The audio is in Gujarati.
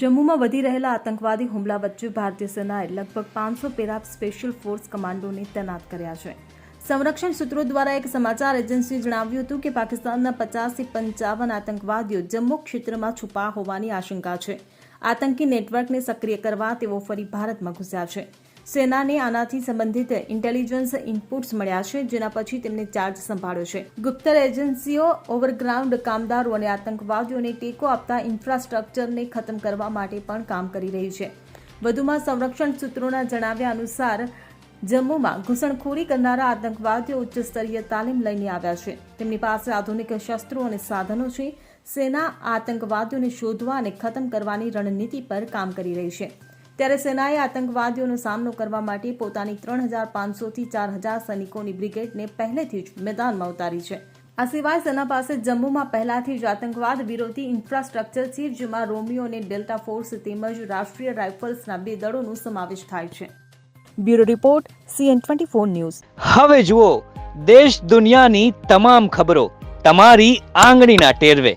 જમ્મુમાં વધી રહેલા આતંકવાદી હુમલા વચ્ચે ભારતીય સેનાએ લગભગ પાંચસો પેરા સ્પેશિયલ ફોર્સ કમાન્ડોને તૈનાત કર્યા છે. સંરક્ષણ સૂત્રો દ્વારા એક સમાચાર એજન્સીએ જણાવ્યું હતું કે પાકિસ્તાનના પચાસથી પંચાવન આતંકવાદીઓ જમ્મુ ક્ષેત્રમાં છુપા હોવાની આશંકા છે. આતંકી નેટવર્કને સક્રિય કરવા તેઓ ફરી ભારતમાં ઘૂસ્યા છે. સેનાને આનાથી સંબંધિત ઇન્ટેલિજન્સ ઇનપુટ્સ મળ્યા છે, જેના પછી તેમને ચાર્જ સંભાળ્યો છે. ગુપ્તર એજન્સીઓ ઓવરગ્રાઉન્ડ કામદારો અને આતંકવાદીઓને ટેકો આપતા ઇન્ફ્રાસ્ટ્રક્ચરને ખતમ કરવા માટે પણ કામ કરી રહી છે. વધુમાં સંરક્ષણ સૂત્રોના જણાવ્યા અનુસાર, જમ્મુમાં ઘૂસણખોરી કરનારા આતંકવાદીઓ ઉચ્ચ સ્તરીય તાલીમ લઈને આવ્યા છે. તેમની પાસે આધુનિક શસ્ત્રો અને સાધનો છે. સેના આતંકવાદીઓને શોધવા અને ખતમ કરવાની રણનીતિ પર કામ કરી રહી છે. ત્યારે સેનાએ આતંકવાદીઓનો સામનો કરવા માટે પોતાની ત્રણ હજાર પાંચસોથી ચાર હજાર સૈનિકોની બ્રિગેડને પહેલેથી જ મેદાનમાં ઉતારી છે. આ સિવાય સેના પાસે જમ્મુમાં પહેલાથી જ આતંકવાદ વિરોધી ઇન્ફ્રાસ્ટ્રક્ચર છે, જેમાં રોમિયો અને ડેલ્ટા ફોર્સ તેમજ રાષ્ટ્રીય રાઇફલ્સના બે દળોનો સમાવેશ થાય છે. Bureau report, CN twenty four news. હવે જુઓ, દેશ દુનિયાની તમામ ખબરો તમારી આંગળીના ટેરવે.